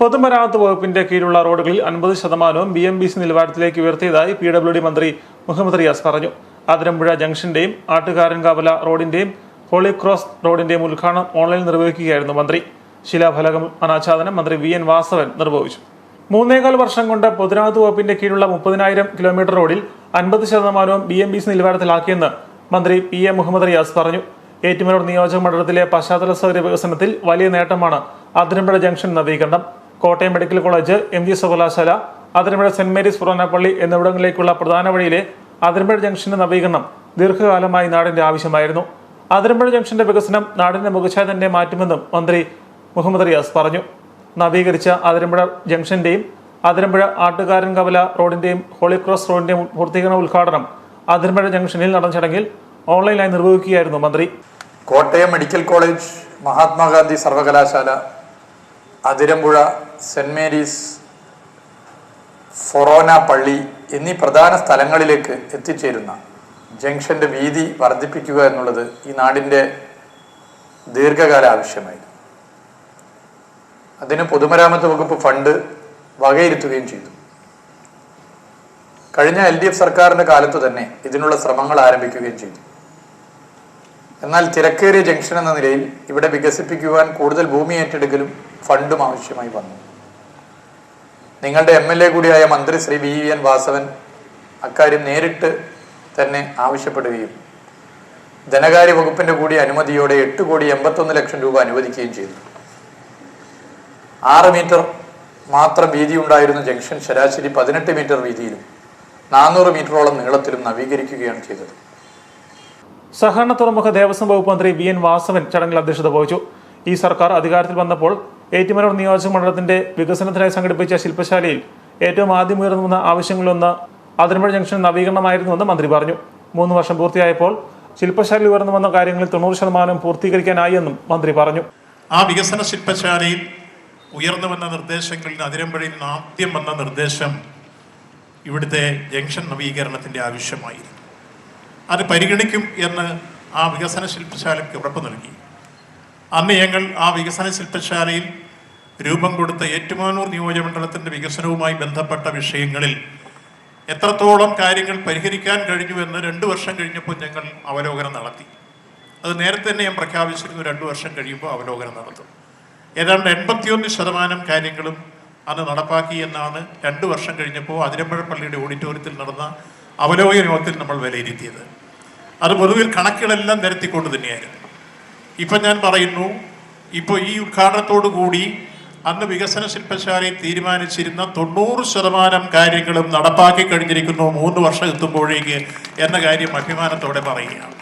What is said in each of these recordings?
പൊതുമരാമത്ത് വകുപ്പിന്റെ കീഴിലുള്ള റോഡുകളിൽ അൻപത് ശതമാനവും ബി എം ബി സി നിലവാരത്തിലേക്ക് ഉയർത്തിയതായി പി ഡബ്ല്യു ഡി മന്ത്രി മുഹമ്മദ് റിയാസ് പറഞ്ഞു. ആതിരമ്പുഴ ജംഗ്ഷന്റെയും ആട്ടുകാരൻകാവല റോഡിന്റെയും ഹോളി ക്രോസ് റോഡിന്റെയും ഉദ്ഘാടനം ഓൺലൈനിൽ നിർവഹിക്കുകയായിരുന്നു മന്ത്രി. ശിലാഫലകം അനാച്ഛാദനം മന്ത്രി വി എൻ വാസവൻ നിർവഹിച്ചു. മൂന്നേകാൽ വർഷം കൊണ്ട് പൊതുമരാമത്ത് വകുപ്പിന്റെ കീഴിലുള്ള മുപ്പതിനായിരം കിലോമീറ്റർ റോഡിൽ അൻപത് ശതമാനവും ബി എം ബി സി നിലവാരത്തിലാക്കിയെന്ന് മന്ത്രി പി എ മുഹമ്മദ് റിയാസ് പറഞ്ഞു. ഏറ്റുമലൂർ നിയോജക മണ്ഡലത്തിലെ പശ്ചാത്തല സൗകര്യ വികസനത്തിൽ വലിയ നേട്ടമാണ് അതിരമ്പുഴ ജംഗ്ഷൻ നവീകരണം. Kottayam medical college M G സർവകലാശാല അതിരമ്പുഴ സെന്റ് മേരീസ് പുറാനപ്പള്ളി എന്നിവിടങ്ങളിലേക്കുള്ള പ്രധാന വഴിയിലെ അതിരമ്പുഴ ജംഗ്ഷന്റെ നവീകരണം ദീർഘകാലമായി നാടിന്റെ ആവശ്യമായിരുന്നു. അതിരമ്പുഴ ജംഗ്ഷന്റെ വികസനം നാടിന്റെ മുഖച്ഛായ തന്നെ മാറ്റുമെന്നും മന്ത്രി മുഹമ്മദ് റിയാസ് പറഞ്ഞു. നവീകരിച്ച അതിരമ്പുഴ ജംഗ്ഷന്റെയും അതിരമ്പുഴ ആട്ടുകാരൻ കവല റോഡിന്റെയും ഹോളി ക്രോസ് റോഡിന്റെയും പൂർത്തീകരണ ഉദ്ഘാടനം അതിരമ്പുഴ ജംഗ്ഷനിൽ നടന്ന ചടങ്ങിൽ ഓൺലൈനായി നിർവഹിക്കുകയായിരുന്നു മന്ത്രി. കോട്ടയം മെഡിക്കൽ കോളേജ് മഹാത്മാഗാന്ധി സർവകലാശാല അതിരമ്പുഴ സെന്റ് മേരീസ് ഫൊറോന പള്ളി എന്നീ പ്രധാന സ്ഥലങ്ങളിലേക്ക് എത്തിച്ചേരുന്ന ജംഗ്ഷന്റെ വീതി വർദ്ധിപ്പിക്കുക എന്നുള്ളത് ഈ നാടിന്റെ ദീർഘകാല ആവശ്യമായിരുന്നു. അതിന് പൊതുമരാമത്ത് വകുപ്പ് ഫണ്ട് വകയിരുത്തുകയും ചെയ്തു. കഴിഞ്ഞ എൽ ഡി എഫ് സർക്കാരിന്റെ കാലത്ത് തന്നെ ഇതിനുള്ള ശ്രമങ്ങൾ ആരംഭിക്കുകയും ചെയ്തു. എന്നാൽ തിരക്കേറിയ ജംഗ്ഷൻ എന്ന നിലയിൽ ഇവിടെ വികസിപ്പിക്കുവാൻ കൂടുതൽ ഭൂമി ഏറ്റെടുക്കലും ഫണ്ടും ആവശ്യമായി വന്നു. നിങ്ങളുടെ എം എൽ എ കൂടിയായ മന്ത്രി ശ്രീ വി എൻ വാസവൻ അക്കാര്യം നേരിട്ട് തന്നെ ആവശ്യപ്പെടുകയും ധനകാര്യ വകുപ്പിന്റെ കൂടി അനുമതിയോടെ എട്ട് കോടി എൺപത്തൊന്ന് ലക്ഷം രൂപ അനുവദിക്കുകയും ചെയ്തു. ആറ് മീറ്റർ മാത്രം വീതി ഉണ്ടായിരുന്ന ജംഗ്ഷൻ ശരാശരി പതിനെട്ട് മീറ്റർ വീതിയിലും നാനൂറ് മീറ്ററോളം നീളത്തിലും നവീകരിക്കുകയാണ് ചെയ്തത്. സഹകരണ തുറമുഖ ദേവസ്വം വകുപ്പ് മന്ത്രി വി എൻ വാസവൻ ചടങ്ങിൽ അധ്യക്ഷത വഹിച്ചു. ഈ സർക്കാർ അധികാരത്തിൽ വന്നപ്പോൾ ഏറ്റുമാനൂർ നിയോജക മണ്ഡലത്തിന്റെ വികസനത്തിനായി സംഘടിപ്പിച്ച ശില്പശാലയിൽ ഏറ്റവും ആദ്യം ഉയർന്നു വന്ന ആവശ്യങ്ങളിലൊന്ന് അതിരമ്പുഴ ജംഗ്ഷൻ നവീകരണമായിരുന്നുവെന്ന് മന്ത്രി പറഞ്ഞു. മൂന്ന് വർഷം പൂർത്തിയായപ്പോൾ ശില്പശാലയിൽ ഉയർന്നു വന്ന കാര്യങ്ങളിൽ തൊണ്ണൂറ് ശതമാനം പൂർത്തീകരിക്കാനായി എന്നും മന്ത്രി പറഞ്ഞു. ആ വികസന ശില്പശാലയിൽ ഉയർന്നു വന്ന നിർദ്ദേശങ്ങളിൽ അതിരമ്പഴയിൽ നിന്ന് ആദ്യം വന്ന നിർദ്ദേശം ഇവിടുത്തെ ജംഗ്ഷൻ നവീകരണത്തിന്റെ ആവശ്യമായിരുന്നു. അത് പരിഗണിക്കും എന്ന് ആ വികസന ശില്പശാലയ്ക്ക് ഉറപ്പ് നൽകി. അന്ന് ഞങ്ങൾ ആ വികസന ശില്പശാലയിൽ രൂപം കൊടുത്ത ഏറ്റുമാനൂർ നിയോജകമണ്ഡലത്തിന്റെ വികസനവുമായി ബന്ധപ്പെട്ട വിഷയങ്ങളിൽ എത്രത്തോളം കാര്യങ്ങൾ പരിഹരിക്കാൻ കഴിഞ്ഞുവെന്ന് രണ്ട് വർഷം കഴിഞ്ഞപ്പോൾ ഞങ്ങൾ അവലോകനം നടത്തി. അത് നേരത്തെ തന്നെ ഞാൻ പ്രഖ്യാപിച്ചിരുന്നു രണ്ട് വർഷം കഴിയുമ്പോൾ അവലോകനം നടത്തും. ഏതാണ്ട് എൺപത്തിയൊന്ന് ശതമാനം കാര്യങ്ങളും അന്ന് നടപ്പാക്കി എന്നാണ് രണ്ട് വർഷം കഴിഞ്ഞപ്പോൾ അതിരമ്പഴ പള്ളിയുടെ ഓഡിറ്റോറിയത്തിൽ നടന്ന അവലോകന യോഗത്തിൽ നമ്മൾ വിലയിരുത്തിയത്. അത് പൊതുവിൽ കണക്കുകളെല്ലാം നിരത്തിക്കൊണ്ട് തന്നെയായിരുന്നു. ഇപ്പം ഞാൻ പറയുന്നു ഇപ്പോൾ ഈ ഉദ്ഘാടനത്തോടു കൂടി അന്ന് വികസന ശില്പശാലയിൽ തീരുമാനിച്ചിരുന്ന തൊണ്ണൂറ് ശതമാനം കാര്യങ്ങളും നടപ്പാക്കി കഴിഞ്ഞിരിക്കുന്നു മൂന്ന് വർഷം എത്തുമ്പോഴേക്ക് എന്ന കാര്യം അഭിമാനത്തോടെ പറയുകയാണ്.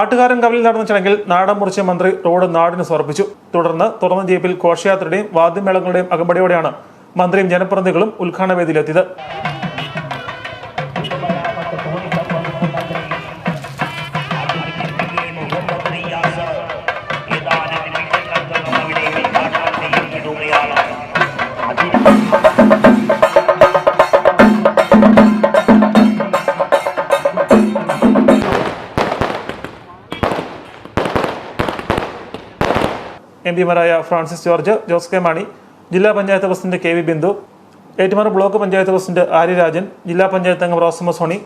ആട്ടുകാരൻ കവലിൽ നടന്ന ചടങ്ങിൽ നാടൻ മുറിച്ച മന്ത്രി റോഡ് നാടിന് സമർപ്പിച്ചു. തുടർന്ന് തുറന്ന ജീപ്പിൽ ഘോഷയാത്രയുടെയും വാദ്യമേളങ്ങളുടെയും അകമ്പടിയോടെയാണ് മന്ത്രിയും ജനപ്രതിനിധികളും ഉദ്ഘാടന വേദിയിലെത്തിയത്. M പിമാരായ Francis George Jose K Mani ജില്ലാ panchayat president K V Bindu Ettumanoor block panchayat president Aryarajan ജില്ലാ പഞ്ചായത്ത് അംഗം റോസമ്മ സോണി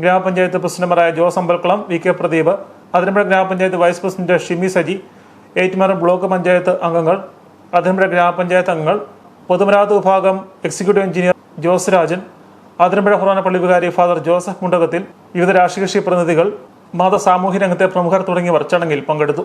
ഗ്രാമപഞ്ചായത്ത് പ്രസിഡന്റുമാരായ Jose Ambalkulam V K Pradeep Athirampuzha ഗ്രാമപഞ്ചായത്ത് vice president Shimi Saji Ettumanoor block panchayat അംഗങ്ങൾ അതിരമ്പുഴ ഗ്രാമപഞ്ചായത്ത് അംഗങ്ങൾ പൊതുമരാത്ത് വിഭാഗം executive engineer Jose Rajan Athirampuzha forane പള്ളി വികാരി ഫാദർ ജോസഫ് മുണ്ടകത്തിൽ വിവിധ രാഷ്ട്രീയ പ്രതിനിധികൾ മത സാമൂഹ്യ രംഗത്തെ പ്രമുഖർ തുടങ്ങിയവർ ചടങ്ങിൽ പങ്കെടുത്തു.